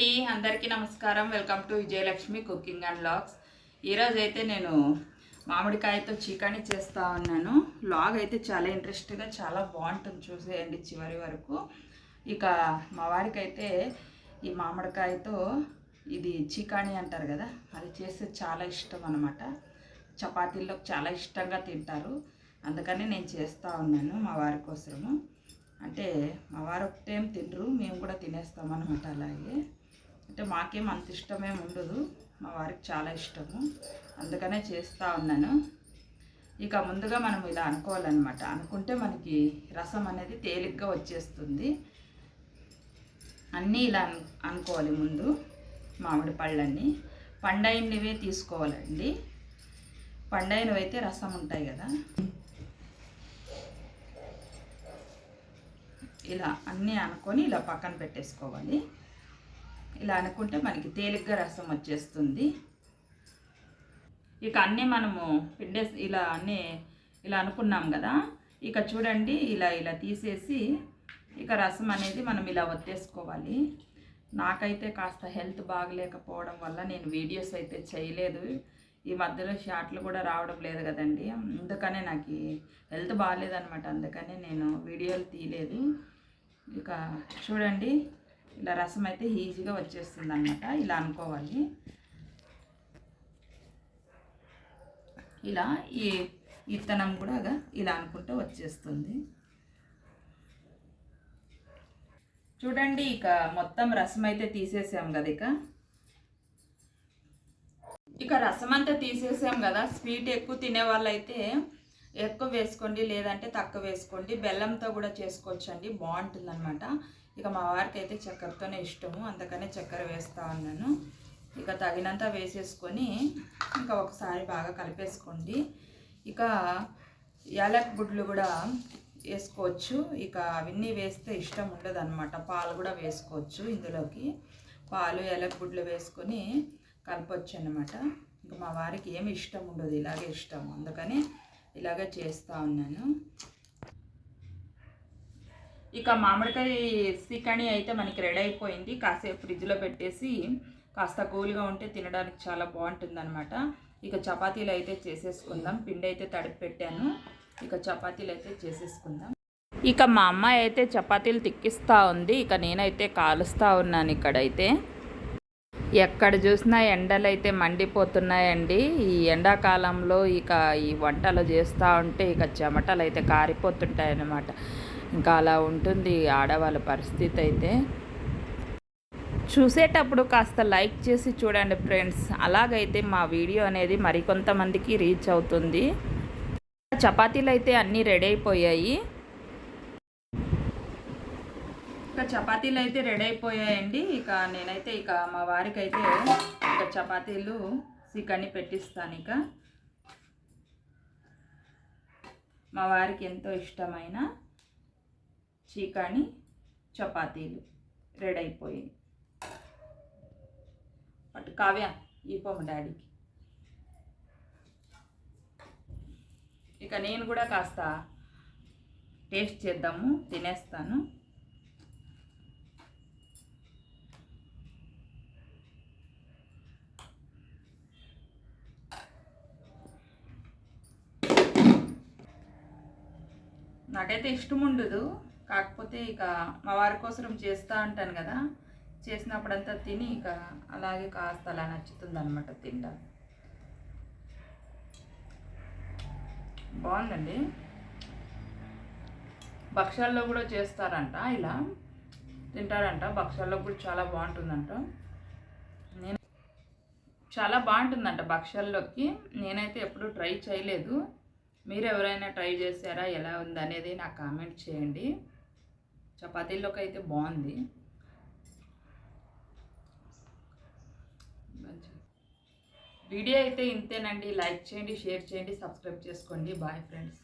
అండి అందరికీ నమస్కారం. Welcome to Vijayalakshmi cooking and vlogs ఈరోజు అయితే నేను మామిడికాయతో చికెన్ చేస్తా ఉన్నాను. లాగ్ అయితే చాలా ఇంట్రెస్ట్గా చాలా బాగుంటుంది చూసేయండి చివరి వరకు. ఇక మా వారికి అయితే ఈ మామిడికాయతో ఇది చికాణి అంటారు కదా అది చేస్తే చాలా ఇష్టం అనమాట చపాతీల్లో చాలా ఇష్టంగా తింటారు. అందుకని నేను చేస్తూ ఉన్నాను మా వారి కోసము. అంటే మా వారు ఒకటేం తినరు మేము కూడా తినేస్తాం అనమాట అలాగే. అంటే మాకేం అంత ఇష్టమేం ఉండదు. మా వారికి చాలా ఇష్టము. అందుకనే చేస్తూ ఉన్నాను. ఇక ముందుగా మనం ఇలా అనుకోవాలన్నమాట. అనుకుంటే మనకి రసం అనేది తేలిగ్గా వచ్చేస్తుంది. అన్నీ ఇలా అను అనుకోవాలి ముందు మామిడి పళ్ళన్నీ. పండైనవే తీసుకోవాలండి. పండైనవి అయితే రసం ఉంటాయి కదా. ఇలా అన్నీ అనుకొని ఇలా పక్కన పెట్టేసుకోవాలి. ఇలా అనుకుంటే మనకి తేలిగ్గా రసం వచ్చేస్తుంది. ఇక అన్నీ మనము పిండేసి ఇలా అన్నీ ఇలా అనుకున్నాం కదా ఇక చూడండి ఇలా ఇలా తీసేసి ఇక రసం అనేది మనం ఇలా వత్తేసుకోవాలి నాకైతే కాస్త హెల్త్ బాగలేకపోవడం వల్ల నేను వీడియోస్ అయితే చేయలేదు. ఈ మధ్యలో షార్ట్లు కూడా రావడం లేదు కదండి. అందుకనే నాకు హెల్త్ బాగాలేదనమాట అందుకనే నేను వీడియోలు తీయలేదు. ఇక చూడండి ఇలా రసం అయితే ఈజీగా వచ్చేస్తుంది అనమాట ఇలా అనుకోవాలి. ఇలా ఈ ఇత్తనం కూడా ఇలా అనుకుంటే వచ్చేస్తుంది. చూడండి ఇక మొత్తం రసం అయితే తీసేసాం కదా ఇక. ఇక రసం అంతా తీసేసాం కదా. స్వీట్ ఎక్కువ తినే వాళ్ళైతే ఎక్కువ వేసుకోండి లేదంటే తక్కువ వేసుకోండి. బెల్లంతో కూడా చేసుకోవచ్చండి. బాగుంటుంది అనమాట ఇక మా వారికి అయితే చక్కెరతోనే ఇష్టము అందుకనే చక్కెర వేస్తూ ఉన్నాను. ఇక తగినంత వేసేసుకొని ఇంకా ఒకసారి బాగా కలిపేసుకోండి. ఇక యాలక్ గుడ్లు కూడా వేసుకోవచ్చు. ఇక అవన్నీ వేస్తే ఇష్టం ఉండదు అనమాట పాలు కూడా వేసుకోవచ్చు ఇందులోకి. పాలు యాలక్ గుడ్లు వేసుకొని కలపచ్చు అనమాట ఇంకా మా వారికి ఏమి ఇష్టం ఉండదు ఇలాగే ఇష్టం అందుకని ఇలాగే చేస్తూ ఉన్నాను. ఇక మామిడికాయ సీకాణి అయితే మనకి రెడీ అయిపోయింది. కాసేపు ఫ్రిడ్జ్లో పెట్టేసి కాస్త కూల్గా ఉంటే తినడానికి చాలా బాగుంటుంది అనమాట ఇక చపాతీలు అయితే చేసేసుకుందాం. పిండి అయితే తడిపి పెట్టాను. ఇక చపాతీలు అయితే చేసేసుకుందాం. ఇక మా అమ్మాయి అయితే చపాతీలు తిక్కిస్తూ ఉంది. ఇక నేనైతే కాలుస్తూ ఉన్నాను ఇక్కడైతే. ఎక్కడ చూసినా ఎండలు అయితే మండిపోతున్నాయండి. ఈ ఎండాకాలంలో ఇక ఈ వంటలు చేస్తూ ఉంటే ఇక చెమటలు అయితే కారిపోతుంటాయన్నమాట. ఇంకా అలా ఉంటుంది ఆడవాళ్ళ పరిస్థితి అయితే చూసేటప్పుడు కాస్త లైక్ చేసి చూడండి ఫ్రెండ్స్. అలాగైతే మా వీడియో అనేది మరికొంతమందికి రీచ్ అవుతుంది. చపాతీలు అయితే అన్నీ రెడీ అయిపోయాయి. ఇక చపాతీలు అయితే రెడీ అయిపోయాయండి. ఇక నేనైతే ఇక మా వారికి అయితే ఇక చపాతీలు చికెన్ పెట్టిస్తాను ఇక. మా వారికి ఎంతో ఇష్టమైన చికెన్ చపాతీలు రెడీ అయిపోయాయి. అటు కావ్య ఇవ్వము డాడీకి. ఇక నేను కూడా కాస్త టేస్ట్ చేద్దాము తినేస్తాను. నాకైతే ఇష్టం ఉండదు కాకపోతే ఇక మా వారి కోసం చేస్తూ ఉంటాను కదా. చేసినప్పుడంతా తిని ఇక అలాగే కాస్త అలా నచ్చుతుంది అనమాట తింటా బాగుందండి. భక్ష్యాల్లో కూడా చేస్తారంట ఇలా. తింటారంట. భక్ష్యాల్లో కూడా చాలా బాగుంటుందంట. నేను చాలా బాగుంటుందంట భక్ష్యాల్లోకి. నేనైతే ఎప్పుడూ ట్రై చేయలేదు. మీరు ఎవరైనా ట్రై చేశారా? ఎలా ఉంది అనేది నాకు కామెంట్ చేయండి. చపాతీల్లోకి అయితే బాగుంది. వీడియో అయితే ఇంతేనండి. లైక్ చేయండి షేర్ చేయండి సబ్స్క్రైబ్ చేసుకోండి. Bye friends.